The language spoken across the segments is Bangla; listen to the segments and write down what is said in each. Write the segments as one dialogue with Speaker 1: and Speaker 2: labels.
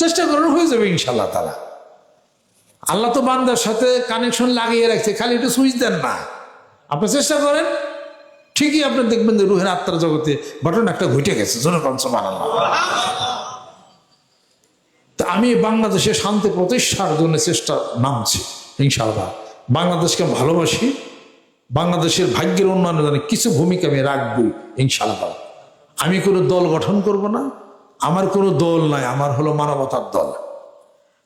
Speaker 1: চেষ্টা করেন হয়ে যাবে ইনশাল্লাহ তালা আল্লাহ তো বান্দার সাথে কানেকশন লাগিয়ে রাখছে, খালি একটু সুইচ দেন না। আপনি চেষ্টা করেন, ঠিকই আপনি দেখবেন যে রুহের আত্মার জগতে ঘটনা একটা ঘটে গেছে তা আমি বাংলাদেশে শান্তি প্রতিষ্ঠার জন্য চেষ্টা নামছি, ইনশাআল্লাহ। বাংলাদেশকে ভালোবাসি, বাংলাদেশের ভাগ্যের উন্নয়নের জন্য কিছু ভূমিকা আমি রাখব ইনশাআল্লাহ। আমি কোনো দল গঠন করব না আমার কোনো দল নাই, আমার হলো মানবতার দল।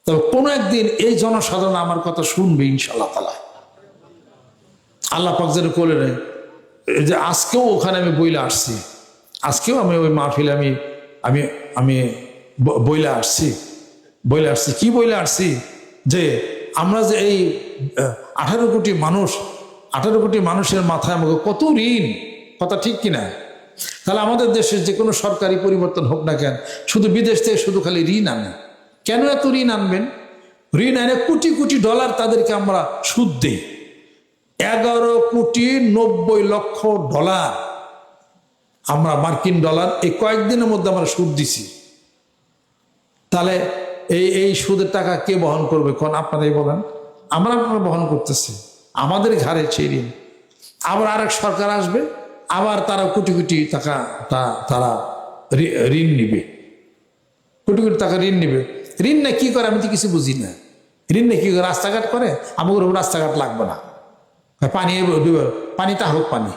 Speaker 1: তবে কোনো একদিন এই জনসাধারণ আমার কথা শুনবে ইনশাআল্লাহ তালা আল্লাহ পাক যেন নেয়। এই যে আজকেও ওখানে আমি বইলে আসছি। আজকেও আমি ওই মাহফিলে আমি আমি আমি বইলে আসছি। বইলে আসছি। কি বইলে আসছি? যে আমরা যে এই আঠারো কোটি মানুষ, আঠারো কোটি মানুষের মাথায় আমাকে কত ঋণ? কথা ঠিক কিনা? তাহলে আমাদের দেশে যে কোনো সরকারি পরিবর্তন হোক না কেন, শুধু বিদেশ থেকে শুধু খালি ঋণ আনে। কেন এত ঋণ আনবেন? ঋণ এনে কোটি কোটি ডলার তাদেরকে আমরা সুদ দিই। এগারো কোটি নব্বই লক্ষ ডলার আমরা মার্কিন ডলার এই কয়েকদিনের মধ্যে আমরা সুদ দিছি। তাহলে এই এই সুদের টাকা কে বহন করবে? কোন আপনারাই বলেন। আমরা আপনারা বহন করতেছি। আমাদের ঘাড়ে সেই ঋণ। আবার আরেক সরকার আসবে। আবার তারা কোটি কোটি টাকা তা- তারা ঋণ নিবে। কোটি কোটি টাকা ঋণ নিবে। ঋণ না কি করে আমি তো কিছু বুঝি না। ঋণ না কি করে রাস্তাঘাট করে? আমাকে রাস্তাঘাট লাগবে না। পানি ডুবে- পানিটা হোক পানি।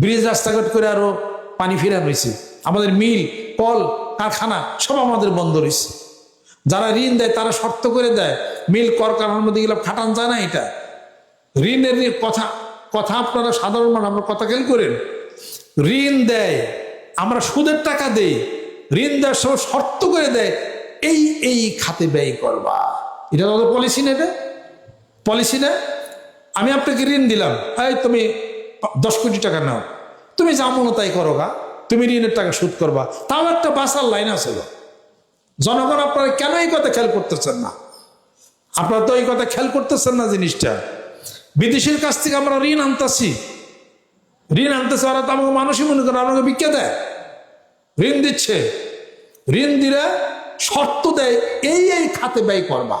Speaker 1: ব্রিজ রাস্তাঘাট করে আরও পানি ফিরা রয়েছে আমাদের মিল, কল, কারখানা সব আমাদের বন্ধ রয়েছে যারা ঋণ দেয় তারা শর্ত করে দেয়, মিল কর কারখানার মধ্যে গেলে খাটান যায় না এটা। ঋণের কথা কথা আপনারা সাধারণ মানুষ, আমরা কথা খেয়াল করেন? ঋণ দেয়, আমরা সুদের টাকা দেই, ঋণ দেওয়ার সময় শর্ত করে দেয়, এই এই খাতে ব্যয় করবা। এটা তাদের পলিসি নেবে পলিসি না? আমি আপনাকে ঋণ দিলাম। এই তুমি দশ কোটি টাকা নাও। তুমি যা মনে তাই করো গা। তুমি ঋণের টাকা সুদ করবা। তাও একটা বাসার লাইন আছে। জনগণ আপনারা কেন এই কথা খেয়াল করতেছেন না? আপনারা তো এই কথা খেয়াল করতেছেন না জিনিসটা। বিদেশের কাছ থেকে আমরা ঋণ আনতেছি। ঋণ আনতেছে ওরা তো আমাকে মানুষই মনে করে আমাকে বিক্রি দেয়। ঋণ দিচ্ছে। ঋণ দিলে শর্ত দেয়, এই এই খাতে ব্যয় করবা।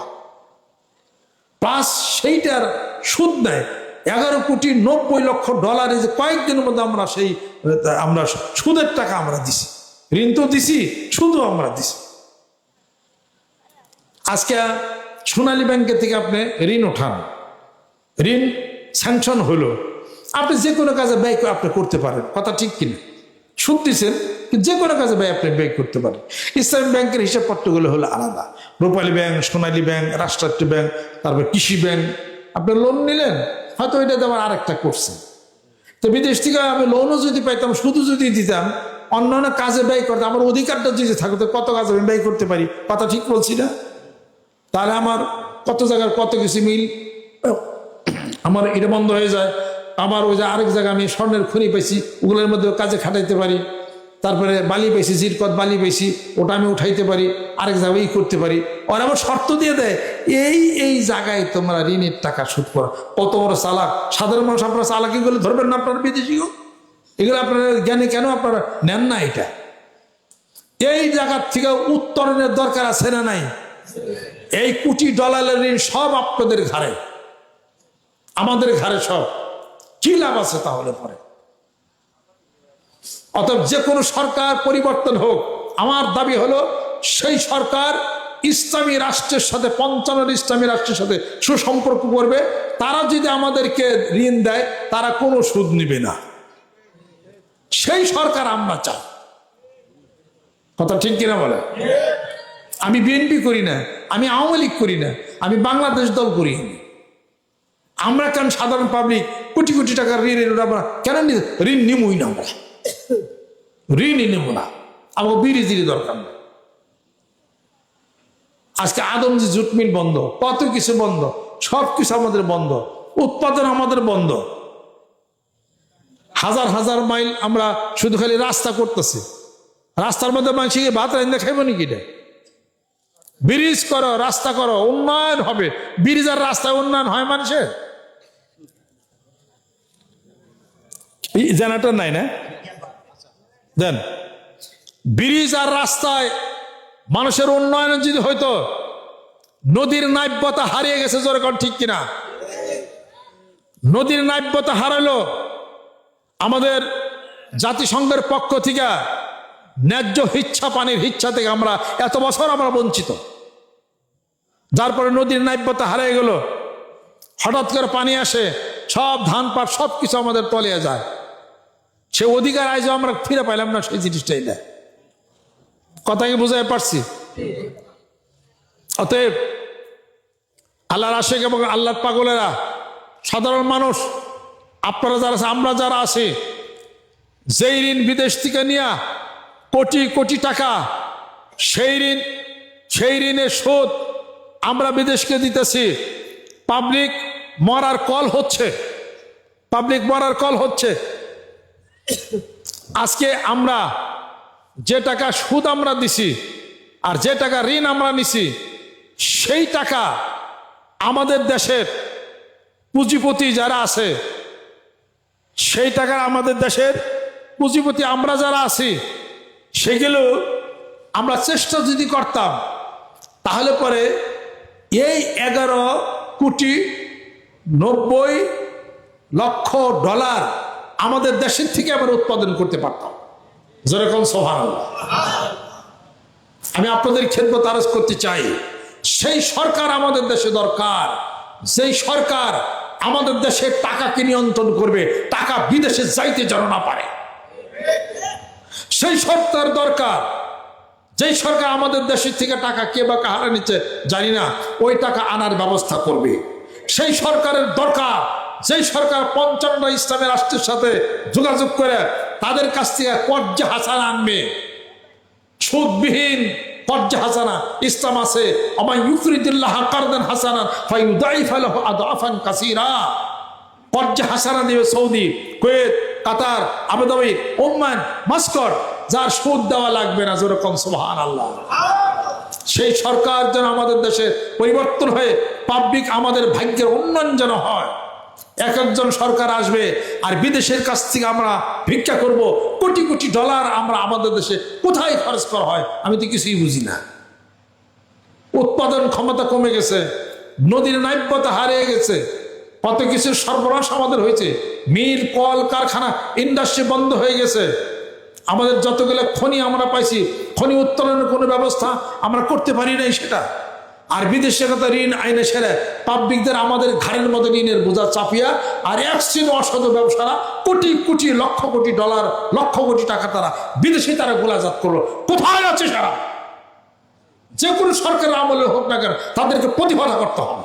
Speaker 1: প্লাস সেইটার সুদ নেয় এগারো কোটি নব্বই লক্ষ ডলারে যে কয়েকদিনের মধ্যে আমরা সেই, আমরা সুদের টাকা আমরা দিছি। ঋণ তো দিছি, সুদও আমরা দিছি। আজকে সোনালী ব্যাংকের থেকে আপনি ঋণ ওঠান। ঋণ স্যাংশন হলো। আপনি যে কোনো কাজে ব্যয় আপনি করতে পারেন। কথা ঠিক কিনা? দিচ্ছেন যে কোনো কাজে ব্যয় আপনি ব্যয় করতে পারেন। ইসলামী ব্যাংকের হিসাবপত্রগুলো হলো আলাদা। রূপালী ব্যাংক, সোনালী ব্যাংক, রাষ্ট্রায়ত্ত ব্যাংক, তারপর কৃষি ব্যাংক। আপনি লোন নিলেন, হয়তো ওইটা দেওয়ার আরেকটা করছে তো বিদেশ থেকে আমি লোনও যদি পাইতাম শুধু যদি দিতাম, অন্য অন্য কাজে ব্যয় করতাম আমার অধিকারটা যদি থাকতো, কত কাজে আমি ব্যয় করতে পারি? কথা ঠিক বলছি না? তাহলে আমার কত জায়গার কত কিছু মিল? আমার এটা বন্ধ হয়ে যায়। আবার ওই যে আরেক জায়গায় আমি স্বর্ণের খনি পাইছি ওগুলোর মধ্যে কাজে খাটাইতে পারি। তারপরে বালি পেয়েছি, জিরকত বালি পেয়েছি, ওটা আমি উঠাইতে পারি, আরেক জায়গায় করতে পারি। আর আমার শর্ত দিয়ে দেয়, এই এই জায়গায় তোমরা ঋণের টাকা শোধ করো। কত বড় চালাক। সাধারণ মানুষ আপনারা চালাকি গুলো ধরবেন না আপনারা বিদেশিও? এগুলো আপনারা জ্ঞানে কেন আপনারা নেন না এটা? এই জায়গার থেকে উত্তরণের দরকার আছে না নাই? এই কোটি ডলারের ঋণ সব আপনাদের ঘাড়ে। আমাদের ঘরে সব। কি লাভ আছে তাহলে পরে? অতএব যে কোনো সরকার পরিবর্তন হোক। আমার দাবি হলো, সেই সরকার ইসলামী রাষ্ট্রের সাথে, পঞ্চান্ন ইসলামী রাষ্ট্রের সাথে সুসম্পর্ক করবে। তারা যদি আমাদেরকে ঋণ দেয়, তারা কোনো সুদ নিবে না। সেই সরকার আমরা চাই। কথা ঠিক কিনা বলে? আমি বিএনপি করি না, আমি আওয়ামী লীগ করি না, আমি বাংলাদেশ দল করি। আমরা কেন সাধারণ পাবলিক কোটি কোটি টাকার ঋণ এনে আমরা কেন নি- ঋণ নিমই না আমরা? ঋণই নেব না। আমাকে বিড়ি দরকার নেই। আজকে আদমজি জুট মিল বন্ধ, কত কিছু বন্ধ, সব কিছু আমাদের বন্ধ, উৎপাদন আমাদের বন্ধ। হাজার হাজার মাইল আমরা শুধু খালি রাস্তা করতেছি। রাস্তার মধ্যে মানুষকে ভাত রান্না খাইব নাকি রে ব্রিজ করো, রাস্তা করো, উন্নয়ন হবে। ব্রিজ আর রাস্তায় উন্নয়ন হয় মানুষের? জেনারেটর নাই, না? দেন। ব্রিজ আর রাস্তায় মানুষের উন্নয়ন যদি হয়তো নদীর নাব্যতা হারিয়ে গেছে, জোরে কর ঠিক কিনা? নদীর নাব্যতা হারালো, আমাদের জাতিসংঘের পক্ষ থেকে ন্যায্য হিচ্ছা, পানির হিচ্ছা থেকে আমরা এত বছর আমরা বঞ্চিত। যার পরে নদীর নাব্যতা হারিয়ে গেল, হঠাৎ করে পানি আসে, সব ধান পাট সব কিছু আমাদের তলিয়ে যায়। সে অধিকার আজ আমরা ফিরে পাইলাম না, সেই জিনিসটাই না। কথা কি বুঝাই পারছি? অতএব আল্লাহর আশেক এবং আল্লাহর পাগলেরা, সাধারণ মানুষ, আপনারা যারা আছে আমরা যারা আছি, যেই ঋণ বিদেশ থেকে নিয়ে কোটি কোটি টাকা, সেই ঋণ, সেই ঋণের শোধ আমরা বিদেশকে দিতেছি। পাবলিক মরার কল হচ্ছে, পাবলিক মরার কল হচ্ছে। আজকে আমরা যে টাকা সুদ আমরা দিছি আর যে টাকা ঋণ আমরা নিছি, সেই টাকা আমাদের দেশের পুঁজিপতি যারা আছে, সেই টাকা আমাদের দেশের পুঁজিপতি আমরা যারা আছি, সেগুলো আমরা চেষ্টা যদি করতাম, তাহলে পরে এই এগারো কোটি নব্বই লক্ষ ডলার আমাদের দেশের থেকে আমরা উৎপাদন করতে পারতাম। যেরকম সোহান আমি আপনাদের খেদমত আরজ করতে চাই, সেই সরকার আমাদের দেশে দরকার, যেই সরকার আমাদের দেশের টাকাকে নিয়ন্ত্রণ করবে, টাকা বিদেশে যাইতে যেন না পারে। সেই সরকার দরকার, যেই সরকার আমাদের দেশের থেকে টাকা কে বা কাহারা নিচ্ছে জানি না, ওই টাকা আনার ব্যবস্থা করবে। সেই সরকারের দরকার যেই সরকার পঞ্চান্ন ইসলামের রাষ্ট্রের সাথে যোগাযোগ করে, তাদের কাছ থেকে কর্য হাসান আনবে। সুদবিহীন কর্য হাসানা ইসলাম আছে। আমায় ইউফরিদুল্লাহ কারদান হাসানা আদাফান কাসীরা। হাসানা দিবে Saudi, Kuwait, Qatar, Abu Dhabi, Oman Muscat যার সুদ দেওয়া লাগবে না যেরকম সুবহান আল্লাহ সেই সরকার যেন আমাদের দেশে পরিবর্তন হয়ে পাবলিক আমাদের ভাগ্যের উন্নয়ন যেন হয়। এক একজন সরকার আসবে আর বিদেশের কাছ থেকে আমরা ভিক্ষা করব, কোটি কোটি ডলার আমরা আমাদের দেশে কোথায় খরচ করা হয়, আমি তো কিছুই বুঝি না। উৎপাদন ক্ষমতা কমে গেছে, নদীর নাব্যতা হারিয়ে গেছে, কত কিছু সরবরাহ আমাদের হয়েছে, মিল, কল, কারখানা ইন্ডাস্ট্রি বন্ধ হয়ে গেছে। আমাদের যতগুলো খনি আমরা পাইছি, খনি উত্তোলনের কোনো ব্যবস্থা আমরা করতে পারি নাই সেটা। আর বিদেশে কথা ঋণ আইনে সেরে পাবলিকদের আমাদের ঘাড়ের মতো ঋণের বোঝা চাপিয়া আর এক শ্রেণি ব্যবসারা কোটি কোটি লক্ষ কোটি ডলার লক্ষ কোটি টাকা তারা বিদেশে তারা গোলাজাত করল। কোথায় আছে সারা? যে কোনো সরকারের আমলে হোক না কেন তাদেরকে প্রতিবাদ করতে হবে।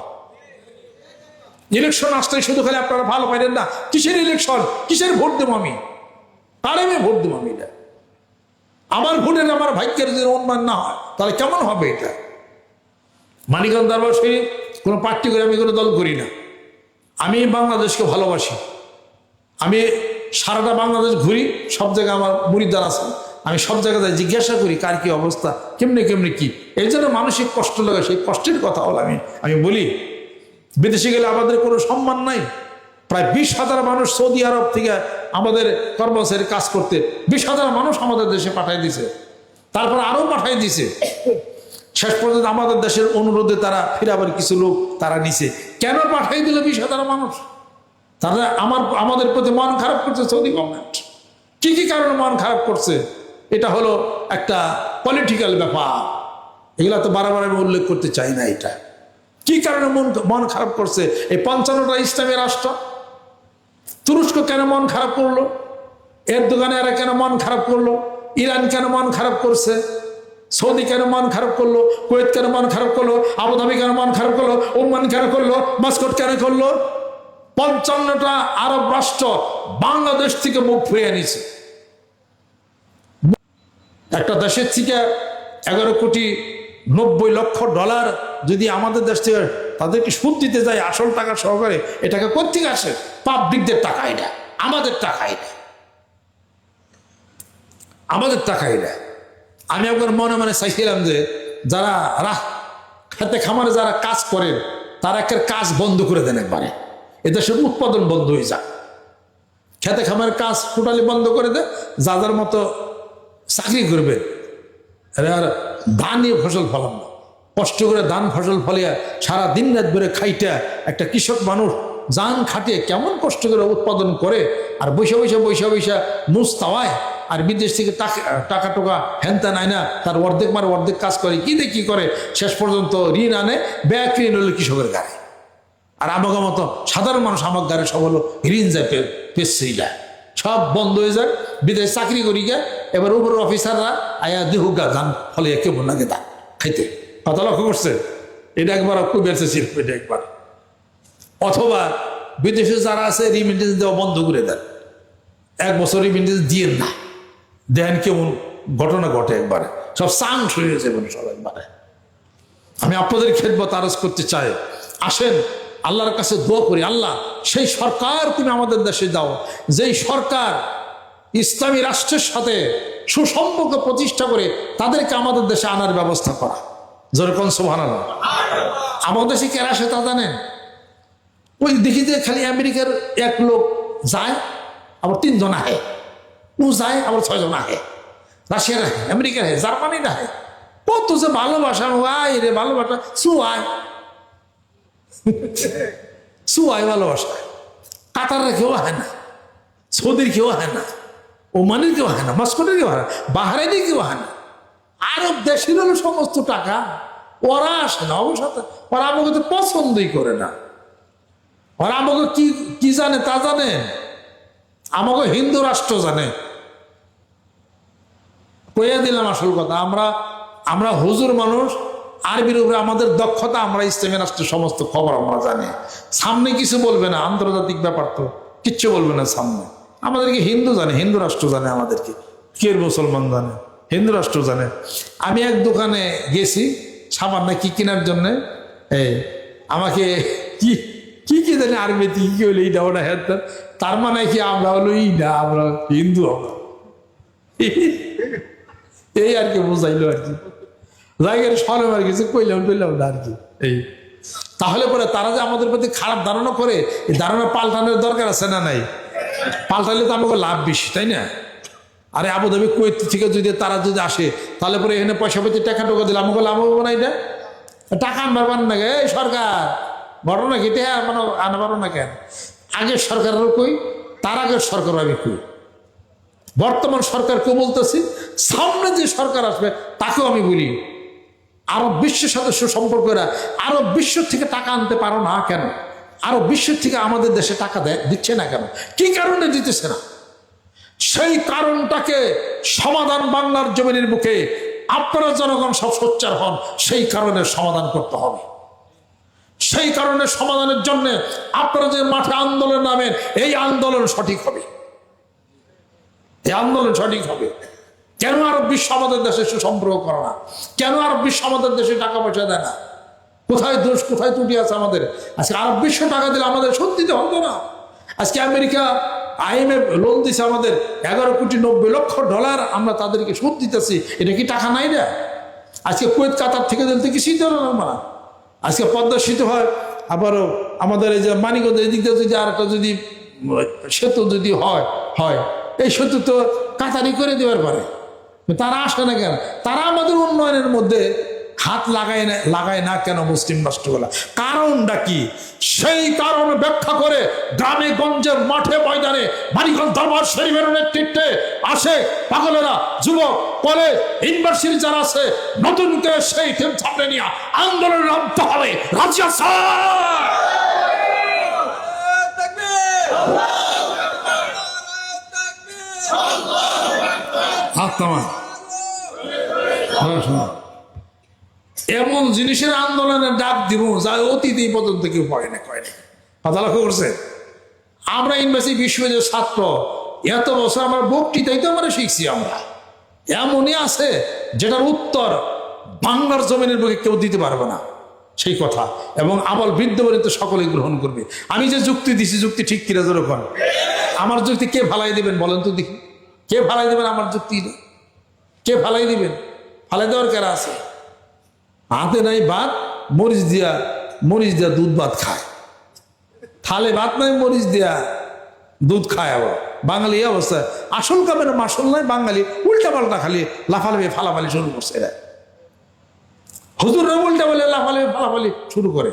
Speaker 1: ইলেকশন আসতে শুধু খালি আপনারা ভালো পাইলেন না, কিসের ইলেকশন? কিসের ভোট দেবো আমি? কার আমি ভোট দেবো আমি এটা। আমার ভোটের আমার ভাগ্যের যদি উন্নয়ন না হয়, তাহলে কেমন হবে এটা? মানিকগঞ্জ দরবার কোনো পার্টি করে আমি কোনো দল করি না। আমি বাংলাদেশকে ভালোবাসি। আমি সারাটা বাংলাদেশ ঘুরি, সব জায়গায় আমার মুড়িদার আছে। আমি সব জায়গায় জিজ্ঞাসা করি কার কি অবস্থা, কেমনি কেমনি কি। এই জন্য মানসিক কষ্ট লাগে, সেই কষ্টের কথা হল আমি আমি বলি, বিদেশে গেলে আমাদের কোনো সম্মান নাই। প্রায় বিশ হাজার মানুষ সৌদি আরব থেকে আমাদের কর্মচারী কাজ করতে, বিশ হাজার মানুষ আমাদের দেশে পাঠাই দিছে। তারপর আরও পাঠাই দিছে। শেষ পর্যন্ত আমাদের দেশের অনুরোধে তারা ফিরাবার কিছু লোক তারা নিছে। কেন পাঠাই দিল বিশ হাজার মানুষ? তারা আমার, আমাদের প্রতি মন খারাপ করছে সৌদি গভর্নমেন্ট। কি কি কারণে মন খারাপ করছে? এটা হলো একটা পলিটিক্যাল ব্যাপার। এগুলা তো বারবার আমি উল্লেখ করতে চাই না এটা। কি কারণে মন মন খারাপ করছে? এই পঞ্চান্নটা ইসলামী রাষ্ট্র? তুরস্ক কেন মন খারাপ করল? এর দোকানে এরা কেন মন খারাপ করল? ইরান কেন মন খারাপ করছে? সৌদি কেন মন খারাপ করল? কুয়েত কেন মন খারাপ করল? আবুধাবি কেন মন খারাপ করল? ওমান কেন করল? মাস্কট কেন করল? পঞ্চান্নটা আরব রাষ্ট্র বাংলাদেশ থেকে মুখ ফিরিয়ে নিছে একটা দেশের থেকে এগারো কোটি নব্বই লক্ষ ডলার যদি আমাদের দেশ থেকে তাদেরকে সুদ দিতে যায়, আসল টাকা সহকারে, এটাকে কোথেকে আসে? পাবলিকদের টাকা এটা আমাদের টাকা এটা আমাদের টাকা এটা আমি একবার মনে মনে চাইছিলাম যে যারা রাহ খেতে খামারে যারা কাজ করেন তারা একটা কাজ বন্ধ করে দেন একবারে। এদেশের উৎপাদন বন্ধ হয়ে যায় খেতে খামারের কাজ টোটালি বন্ধ করে দেয় যাদের মতো চাকরি করবে। আর ধান ফসল ফলাম না। কষ্ট করে ধান ফসল ফলিয়া সারা দিন রাত ধরে খাইটা একটা কৃষক মানুষ জান খাটিয়ে কেমন কষ্ট করে উৎপাদন করে, আর বৈশা বৈশা বৈশা বৈশা মুস তাওয়ায় আর বিদেশ থেকে টাকা টাকা হ্যানতা নাই না, তার অর্ধেক মার অর্ধেক কাজ করে, কি দিয়ে কি করে, শেষ পর্যন্ত ঋণ আনে ব্যাগ ঋণ হলো কৃষকের গায়ে আর আমাকে মতো সাধারণ মানুষ আমার গাড়ি সব হলো ঋণ যায় পেসিলা সব বন্ধ হয়ে যায়, বিদেশ চাকরি করি গে, এবার উপর অফিসাররা আয়া দেহুগা ধান ফলে কেমন লাগে তা খাইতে। কথা লক্ষ্য করছে? এটা একবার খুব শিল্প এটা একবার। অথবা বিদেশে যারা আছে রিমিটেন্স দেওয়া বন্ধ করে দেন। এক বছর রিমিটেন্স দিয়ে না। দেন কেমন ঘটনা ঘটে একবারে। সব চান্স হয়ে গেছে সব একবারে। আমি আপনাদের খেদমত আরজ করতে চাই। আসেন, আল্লাহর কাছে দোয়া করি। আল্লাহ, সেই সরকার তুমি আমাদের দেশে দাও। যেই সরকার ইসলামী রাষ্ট্রের সাথে সুসম্পর্ক প্রতিষ্ঠা করে তাদেরকে আমাদের দেশে আনার ব্যবস্থা করা। যেরকম সোভান আমাদের দেশে কেরা আসে তা জানেন? ওই দেখি যে খালি আমেরিকার এক লোক যায়, আবার তিনজন আহে। ও যায়, আবার ছয়জন আহে। রাশিয়ার আহে, আমেরিকার আহে, জার্মানির আহে। কত যে ভালোবাসা আয় রে, ভালোবাসা সুয়ায় সুয়ায় ভালোবাসা। কাতারের কেউ আহে না, সৌদির কেউ আহে না, ওমানের কেউ আহে না মস্কোটের কেউ হয় না কেউ আহে না। আরব দেশের হলো সমস্ত টাকা, ওরা আসে না, অবশ্য ওরা আমাকে তো পছন্দই করে না। ওরা আমাকে কি কি জানে তা জানে? আমাকে হিন্দু রাষ্ট্র জানে। কইয়া দিলাম আসল কথা, আমরা আমরা হুজুর মানুষ, আরবির উপরে আমাদের দক্ষতা, আমরা ইসলামী রাষ্ট্রের সমস্ত খবর আমরা জানি। সামনে কিছু বলবে না, আন্তর্জাতিক ব্যাপার তো, কিচ্ছু বলবে না সামনে। আমাদেরকে হিন্দু জানে, হিন্দু রাষ্ট্র জানে আমাদেরকে। কে মুসলমান জানে? হিন্দু রাষ্ট্র জানে। আমি এক দোকানে গেছি সামান্য কি কেনার জন্য। এই, আমাকে কি কি কি জানি আরবিতে কি কি হলো এইটা ওটা হ্যাঁ তার মানে কি আমরা হলো না, আমরা হিন্দু আমরা? এই আর কি বোঝাইলো আর কি। জায়গার সরে আর কিছু কইলাম টইলাম না আর কি। এই। তাহলে পরে তারা যে আমাদের প্রতি খারাপ ধারণা করে, এই ধারণা পাল্টানোর দরকার আছে না নাই? পাল্টালে তো আমাকে লাভ বেশি, তাই না? আরে আবুধাবি কুয়েত থেকে যদি তারা যদি আসে, তাহলে পরে এখানে পয়সা পেতে টাকা টোকা দিলে আমাকে লাভ হবে না এটা? টাকা আনবার না এই সরকার। ঘটনা খেতে মানে আনবারও না কেন? আগের সরকারেরও কই? তার আগের সরকার আমি কই? বর্তমান সরকারকে বলতেছি, সামনে যে সরকার আসবে, তাকেও আমি বলি। আরব বিশ্বের সাথে সুসম্পর্করা আরব বিশ্ব থেকে টাকা আনতে পারো না কেন? আরব বিশ্বের থেকে আমাদের দেশে টাকা দেয় দিচ্ছে না কেন? কি কারণে দিতেছে না? সেই কারণটাকে সমাধান বাংলার জমিনের মুখে আপনারা জনগণ সব সোচ্চার হন, সেই কারণে সমাধান করতে হবে। সেই কারণে সমাধানের জন্য আপনারা যে মাঠে আন্দোলন নামেন, এই আন্দোলন সঠিক হবে। এই আন্দোলন সঠিক হবে। কেন আরব বিশ্ব আমাদের দেশে সুসম্পর্ক করে না? কেন আরব বিশ্ব আমাদের দেশে টাকা পয়সা দেয় না? কোথায় দোষ, কোথায় ত্রুটি আছে আমাদের? আজকে আরব বিশ্ব টাকা দিলে আমাদের শোধ দিতে হতো না। আজকে আমেরিকা, আইএমএফ লোন দিছে আমাদের এগারো কোটি নব্বই লক্ষ ডলার, আমরা তাদেরকে সুদ দিতেছি। এটা কি টাকা নাই না আজকে কুয়েত, কাতার থেকে দিলে তো কিছুই দিল না আজকে পদ্মা সেতু হয়, আবারও আমাদের এই যে মানিকগঞ্জ এদিক দিয়ে যদি আর একটা যদি, সেতু যদি হয় হয়, এই সেতু তো কাতারি করে দেওয়ার পারে। তারা আসে না কেন? তারা আমাদের উন্নয়নের মধ্যে হাত লাগায় না লাগায় না কেন মুসলিম রাষ্ট্রগুলা? কারণটা কি? সেই কারণ ব্যাখ্যা করে গ্রামে গঞ্জের মাঠে ময়দানে মানিকগঞ্জ দরবার শরীফের নেতৃত্বে আসে পাগলেরা, যুবক, কলেজ, ইউনিভার্সিটি যারা আছে, নতুন করে সেই টিম সামনে নিয়ে আন্দোলন নামতে হবে। রাজিয়া স্যার হাত নামান। এমন জিনিসের আন্দোলনের ডাক দিব যা অতীত পর্যন্ত কেউ পড়ে না কয় না কথা লক্ষ্য করছে? আমরা ইউনিভার্সিটি বিশ্ববিদ্যালয়ের ছাত্র, এত বছর আমার বক্তৃতাই তো আমরা শিখছি আমরা। এমনই আছে যেটার উত্তর বাংলার জমিনের বুকে কেউ দিতে পারবে না। সেই কথা। এবং আবার বৃদ্ধ বলিতে সকলে গ্রহণ করবে। আমি যে যুক্তি দিছি, যুক্তি ঠিক কিনা যেরকম আমার যুক্তি কে ফালাই দিবেন বলেন তো দেখি। কে ফালাই দিবেন আমার যুক্তি? কে ফালাই দিবেন? ফালাই দেওয়ার কেরা আছে? হাতে নাই ভাত, মরিচ দিয়া মরিচ দিয়া দুধ ভাত খায়। থালে ভাত নাই, মরিচ দিয়া দুধ খায় আবার। বাঙালি এই অবস্থা। আসল কামের মাসল নাই, বাঙালি উল্টা পাল্টা খালি লাফালাফি, ফালাফালি শুরু করছে এরা। হুজুররা উল্টা বলে লাফালি ফালাফালি শুরু করে।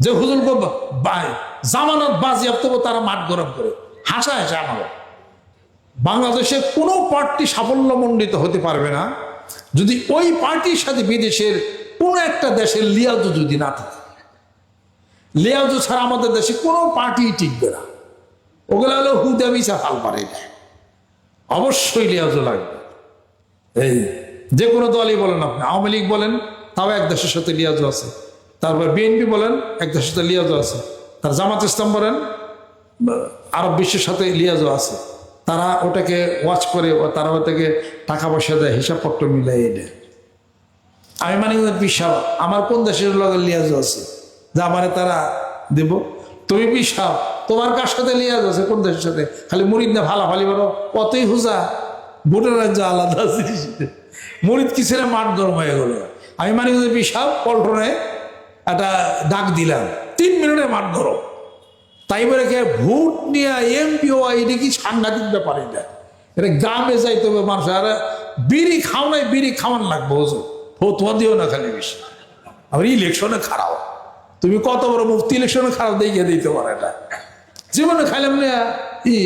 Speaker 1: যে বা- জামানত বাজিয়াপ্ত তারা মাঠ গরম করে। হাসা হাসা আমার বাংলাদেশে কোনো পার্টি সাফল্যমণ্ডিত হতে পারবে না। যদি ওই পার্টির সাথে বিদেশের কোনো একটা দেশের লিয়াজু যদি না থাকে, লিয়াজু ছাড়া আমাদের দেশে কোনো পার্টি টিকবে না। ওগুলো হলো হুদা মিশা ফাল পারে অবশ্যই লিয়াজু লাগবে। এই যে কোনো দলই বলেন আপনি, আওয়ামী লীগ বলেন, তাও এক দেশের সাথে লিয়াজু আছে। তারপর বিএনপি বলেন, এক দেশের সাথে লিয়াজু আছে। তার জামাত ইসলাম বলেন, আরব বিশ্বের সাথে লিয়াজও আছে। তারা ওটাকে ওয়াচ করে, তারা ওটাকে টাকা পয়সা দেয়, হিসাবপত্র মিলাই দেয়। আমি মানে পিসাব আমার কোন দেশের লগে লিয়াজও আছে? যে আমারে তারা দেব। তুমি পিসাব তোমার কার সাথে লিয়াজ আছে? কোন দেশের সাথে? খালি মুরিদ না ভালা ভালি বলো। কতই হুজা, ভোটের রাজ্য আলাদা জিনিস মুরিদ কিসের মাঠ ধর্ম হয়ে গেল আমি মানে পিসাব পল্টনে একটা ডাক দিলাম। তিন মিনিটে মাঠ ধরো তাই বলে কে ভোট নিয়ে এমপি হওয়া এটা কি সাংঘাতিক ব্যাপার এটা? এটা গ্রামে যাইতে হবে মানুষ আর বিড়ি খাওয়াই বিড়ি খাওয়ান লাগবে ওজন ফতুয়া দিও না খালি বেশি। আবার ইলেকশনে খারাপ। তুমি কত বড় মুফতি ইলেকশনে খারাপ দেখিয়ে দিতে পারে না। জীবনে খাইলাম না, ই,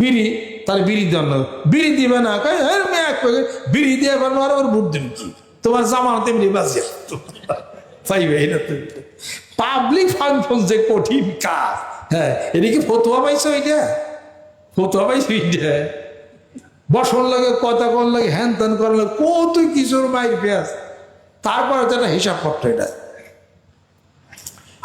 Speaker 1: বিড়ি, তাহলে বিড়ি দেন না। বিড়ি দিবে না হ্যাঁ এক বিড়ি দিয়ে পারো আর ওর ভোট দিন কি? তোমার জামানো তেমনি বাজিয়ে পাইবে এটা তুমি পাবলিক ফাংশন যে কঠিন কাজ। হ্যাঁ এটা কি ফতুয়া পাইছো এটা ফতুয়া পাইছো এটা বসন লাগে, কথা কর লাগে, হ্যান ত্যান করার লাগে, কত কিছুর মাইর পেঁয়াজ তারপর যেটা হিসাব পত্র এটা।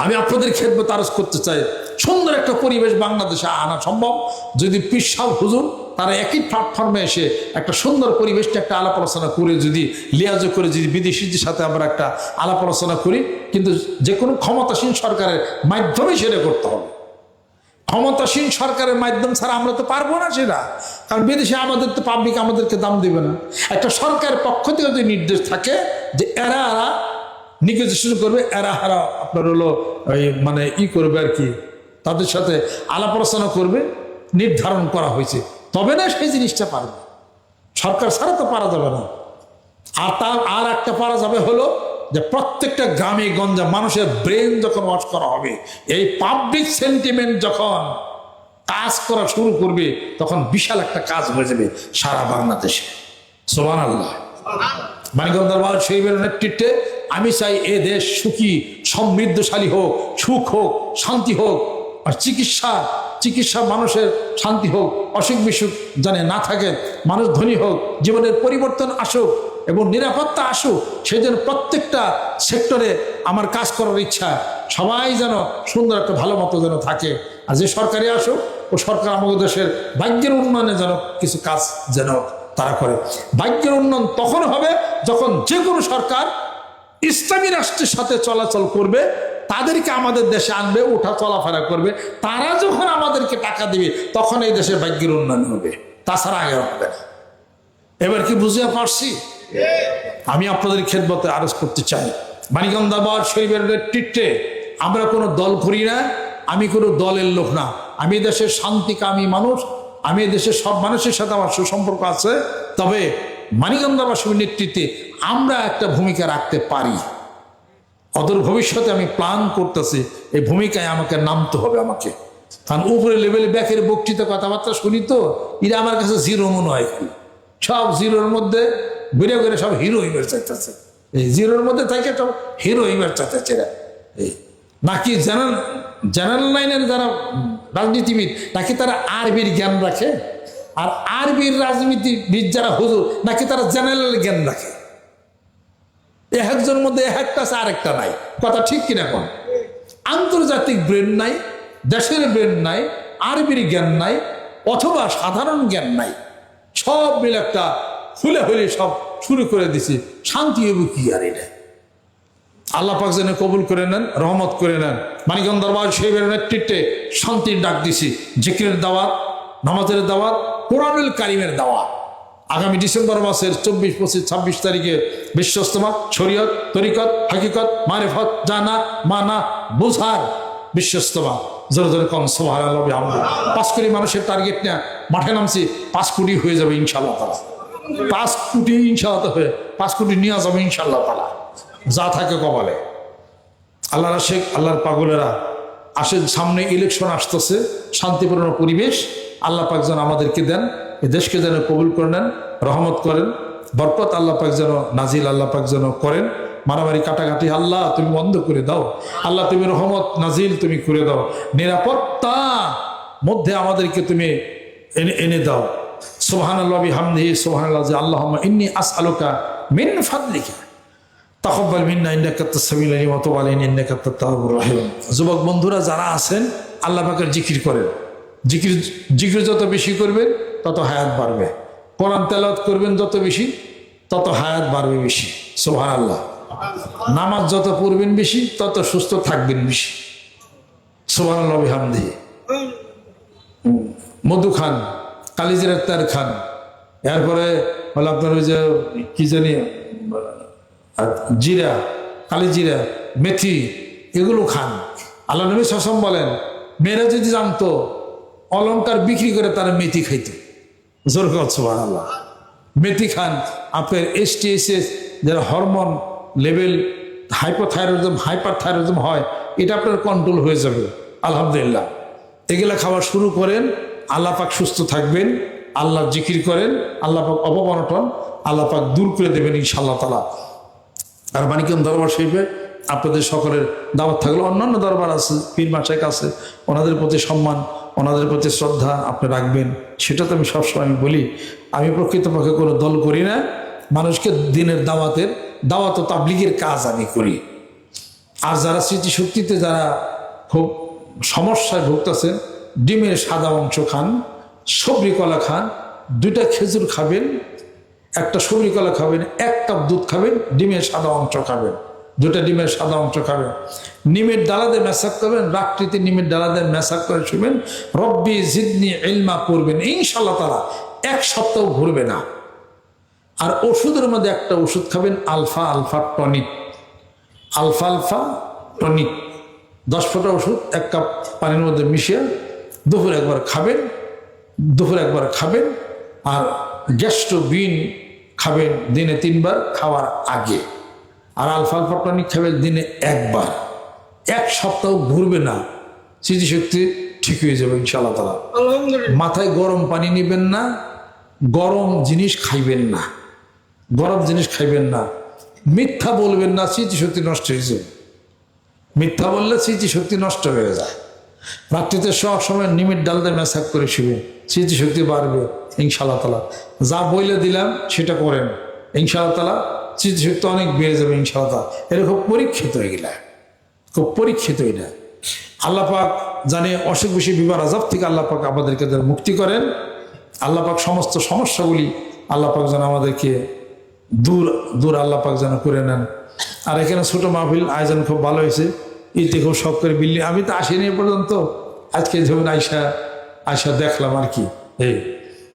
Speaker 1: আমি আপনাদের খেদমত তারস করতে চাই, সুন্দর একটা পরিবেশ বাংলাদেশে আনা সম্ভব। যদি পিসাব হুজুর, তারা একই প্ল্যাটফর্মে এসে একটা সুন্দর পরিবেশটা একটা আলাপ আলোচনা করে, যদি লিয়াজ করে, যদি বিদেশিদের সাথে আমরা একটা আলাপ আলোচনা করি, কিন্তু যে কোনো ক্ষমতাসীন সরকারের মাধ্যমে সেটা করতে হবে। ক্ষমতাসীন সরকারের মাধ্যম ছাড়া আমরা তো পারব না সেটা। কারণ বিদেশে আমাদের তো পাবলিক আমাদেরকে দাম দেবে না। একটা সরকারের পক্ষ থেকে যদি নির্দেশ থাকে যে এরা এরা নিগোজিয়েশন করবে, এরা হারা আপনার হলো ওই মানে ই করবে আর কি, তাদের সাথে আলাপ আলোচনা করবে, নির্ধারণ করা হয়েছে। তবে না সেই জিনিসটা পারবে। সরকার ছাড়া তো পারা যাবে না। আর তার আর একটা পারা যাবে হলো যে প্রত্যেকটা গ্রামে গঞ্জে মানুষের ব্রেন যখন ওয়াশ করা হবে, এই পাবলিক সেন্টিমেন্ট যখন কাজ করা শুরু করবে, তখন বিশাল একটা কাজ হয়ে যাবে সারা বাংলাদেশে। সোমান আল্লাহ দরবার শহীদের নেতৃত্বে আমি চাই এ দেশ সুখী, সমৃদ্ধশালী হোক, সুখ হোক, শান্তি হোক, আর চিকিৎসা চিকিৎসা মানুষের শান্তি হোক, অসুখ বিসুখ জানে না থাকে, মানুষ ধনী হোক, জীবনের পরিবর্তন আসুক এবং নিরাপত্তা আসুক সেই জন্য প্রত্যেকটা সেক্টরে আমার কাজ করার ইচ্ছা। সবাই যেন সুন্দর একটা ভালো মতো যেন থাকে। আর যে সরকারি আসুক, ও সরকার আমাদের দেশের ভাগ্যের উন্নয়নে যেন কিছু কাজ যেন তারা করে। ভাগ্যের উন্নয়ন তখন হবে যখন যে কোনো সরকার ইসলামী রাষ্ট্রের সাথে চলাচল করবে, তাদেরকে আমাদের দেশে আনবে ওঠা চলাফেরা করবে। তারা যখন আমাদেরকে টাকা দিবে, তখন এই দেশের ভাগ্যের উন্নয়ন হবে। তাছাড়া আগে হবে না। এবার কি বুঝতে পারছি? আমি আপনাদের খেদমতে আরজ করতে চাই। মানিকন্দাবাদ শরীফের নেতৃত্বে আমরা কোনো দল করি না, আমি কোনো দলের লোক না। আমি দেশের শান্তিকামী মানুষ, আমি দেশের সব মানুষের সাথে আমার সুসম্পর্ক আছে। তবে মানিকন্দাবাসীর নেতৃত্বে আমরা একটা ভূমিকা রাখতে পারি। অদূর ভবিষ্যতে আমি প্ল্যান করতেছি, এই ভূমিকায় আমাকে নামতে হবে আমাকে। কারণ উপরে লেভেলে ব্যাকের বক্তৃতা, কথাবার্তা শুনি তো, এরা আমার কাছে জিরো মনে হয়। সব জিরোর মধ্যে ঘুরে ঘুরে সব হিরো হইবার চাইতেছে এই জিরোর মধ্যে থাকে সব হিরো হইবার চাইতেছে এরা এই নাকি জেনারেল জেনারেল লাইনের যারা রাজনীতিবিদ, নাকি তারা আরবির জ্ঞান রাখে? আর আরবির রাজনীতিবিদ যারা হুজুর, নাকি তারা জেনারেল জ্ঞান রাখে? এ একজনের মধ্যে এক একটা আছে, আরেকটা নাই। কথা ঠিক কিনা কোন? আন্তর্জাতিক ব্রেন নাই, দেশের ব্রেন নাই, আরবির জ্ঞান নাই, অথবা সাধারণ জ্ঞান নাই। সব মিলে একটা ফুলে হলে সব শুরু করে দিছি। শান্তি হবে কি আর এটা? আল্লাহ পাক যেন কবুল করে নেন, রহমত করে নেন। মানিকগঞ্জ দরবার নেতৃত্বে শান্তির ডাক দিছি। জিকিরের দাওয়াত, নামাজের দাওয়াত, কোরআনুল কারিমের দাওয়াত। আগামী ডিসেম্বর মাসের চব্বিশ, পঁচিশ, ছাব্বিশ তারিখে বিশ্বস্তমা শরীয়ত, তরিকত, হাকিকত, মারেফত, জানা, মানা, বোঝার বিশ্বস্তমা জোরে জোরে কম সোহার পাঁচ কোটি মানুষের টার্গেট নেয়া মাঠে নামছি, পাঁচ কোটি হয়ে যাবে ইনশাল্লাহ তালা পাঁচ কোটি ইনশাল্লাহ পাঁচ কোটি নিয়ে যাবে ইনশাল্লাহ তালা যা থাকে কপালে। আল্লাহর আশেখ আল্লাহর পাগলেরা আসে, সামনে ইলেকশন আসতেছে, শান্তিপূর্ণ পরিবেশ, আল্লাহ পাক যেন আমাদেরকে দেন, এ দেশকে যেন কবুল করে নেন, রহমত করেন, বরকত আল্লাহ পাক যেন নাজিল আল্লাহ পাক যেন করেন। মারামারি কাটাকাটি আল্লাহ তুমি বন্ধ করে দাও। আল্লাহ তুমি রহমত নাজিল তুমি করে দাও। নিরাপত্তা মধ্যে আমাদেরকে তুমি এনে এনে দাও। সোহান আল্লাহ হামদি সোহান আল্লাহ আল্লাহ যুবক বন্ধুরা, যারা আছেন, আল্লাহ পাকের জিকির করেন। জিকির জিকির যত বেশি করবেন, তত হায়াত বাড়বে। কোরআন তেলাওয়াত করবেন যত বেশি, তত হায়াত বাড়বে বেশি। সোহান আল্লাহ নামাজ যত পড়বেন বেশি, তত সুস্থ থাকবেন বেশি। সুবহানাল্লাহ বিহামদিহি। মধু খান। কালিজির আক্তার খান। এরপরে হলো আপনার ওই যে কি জানি জিরা কালি জিরা মেথি এগুলো খান। আল্লাহ নবী সসম বলেন মেয়েরা যদি জানতো অলংকার বিক্রি করে তারা মেথি খাইতো। জোর করছ আল্লাহ মেথি খান। আপনার এস টি এস এস যারা hormone level hypothyroidism hyperthyroidism হয় এটা আপনার কন্ট্রোল হয়ে যাবে। আলহামদুলিল্লাহ। এগুলা খাওয়া শুরু করেন আল্লাহ পাক সুস্থ থাকবেন, আল্লাহ জিকির করেন, আল্লাহ পাক অপমানটন আল্লাহ পাক দূর করে দেবেন ইনশাআল্লাহ তালা আর মানিকম দরবার শরীফে আপনাদের সকলের দাওয়াত থাকলে। অন্যান্য দরবার আছে, পীর মাসাইক আছে, ওনাদের প্রতি সম্মান, ওনাদের প্রতি শ্রদ্ধা আপনি রাখবেন সেটা তো আমি সবসময় আমি বলি, আমি প্রকৃতপক্ষে কোনো দল করি না, মানুষকে দিনের দাওয়াতের, দাওয়াত ও তাবলিগের কাজ আমি করি। আর যারা স্মৃতিশক্তিতে যারা খুব সমস্যায় ভুগতেছেন ডিমের সাদা অংশ খান, সবরি কলা খান, দুইটা খেজুর খাবেন, একটা সবরি কলা খাবেন, এক কাপ দুধ খাবেন, ডিমের সাদা অংশ খাবেন। দুটা ডিমের সাদা অংশ খাবেন। নিমের ডালাদের মেসাক করবেন, রাত্রিতে নিমের ডালাদের মেসাক করে শুবেন রব্বি জিদনি এলমা পড়বেন ইনশাল্লাহ তারা এক সপ্তাহ ঘুরবে না। আর ওষুধের মধ্যে একটা ওষুধ খাবেন, alpha alpha tonic. Alpha alpha tonic. দশ ফোঁটা ওষুধ, এক কাপ পানির মধ্যে মিশিয়ে দুপুর একবার খাবেন দুপুর একবার খাবেন আর গ্যাস্ট্রোবিন খাবেন দিনে তিনবার খাওয়ার আগে। আর আলফা আলফা টনিক খাবেন দিনে একবার। এক সপ্তাহ ঘুরবে না স্মৃতিশক্তি ঠিক হয়ে যাবে ইনশাআল্লাহ তালা মাথায় গরম পানি নেবেন না গরম জিনিস খাইবেন না গরম জিনিস খাইবেন না। মিথ্যা বলবেন না স্মৃতিশক্তি নষ্ট হয়ে যাবে। মিথ্যা বললে স্মৃতিশক্তি নষ্ট হয়ে যায়। রাত্রিতে সব সময় নিমিট ডালদের মেসাক করে শুবে। স্মৃতিশক্তি বাড়বে, ইনশাআল্লাহ তালা যা বইলে দিলাম, সেটা করেন। ইনশাআল্লাহ তালা স্মৃতিশক্তি অনেক বেড়ে যাবে, ইনশাআল্লাহ তালা এটা খুব পরীক্ষিত হয়ে গেলে খুব পরীক্ষিত এটা আল্লাহ পাক জানে অসুখ বেশি বিবার আজাব থেকে আল্লাহ পাক আমাদেরকে যেন মুক্তি করেন। আল্লাহ পাক সমস্ত সমস্যাগুলি আল্লাহ পাক যেন আমাদেরকে দূর দূর আল্লাহ পাক যেন করে নেন। আর এখানে ছোট মাহফিল আয়োজন খুব ভালো হয়েছে। ইতে খুব শখ করে বিল্ডিং। আমি তো আসিনি পর্যন্ত। আজকে ধরুন আইসা আইসা দেখলাম আর কি। এই।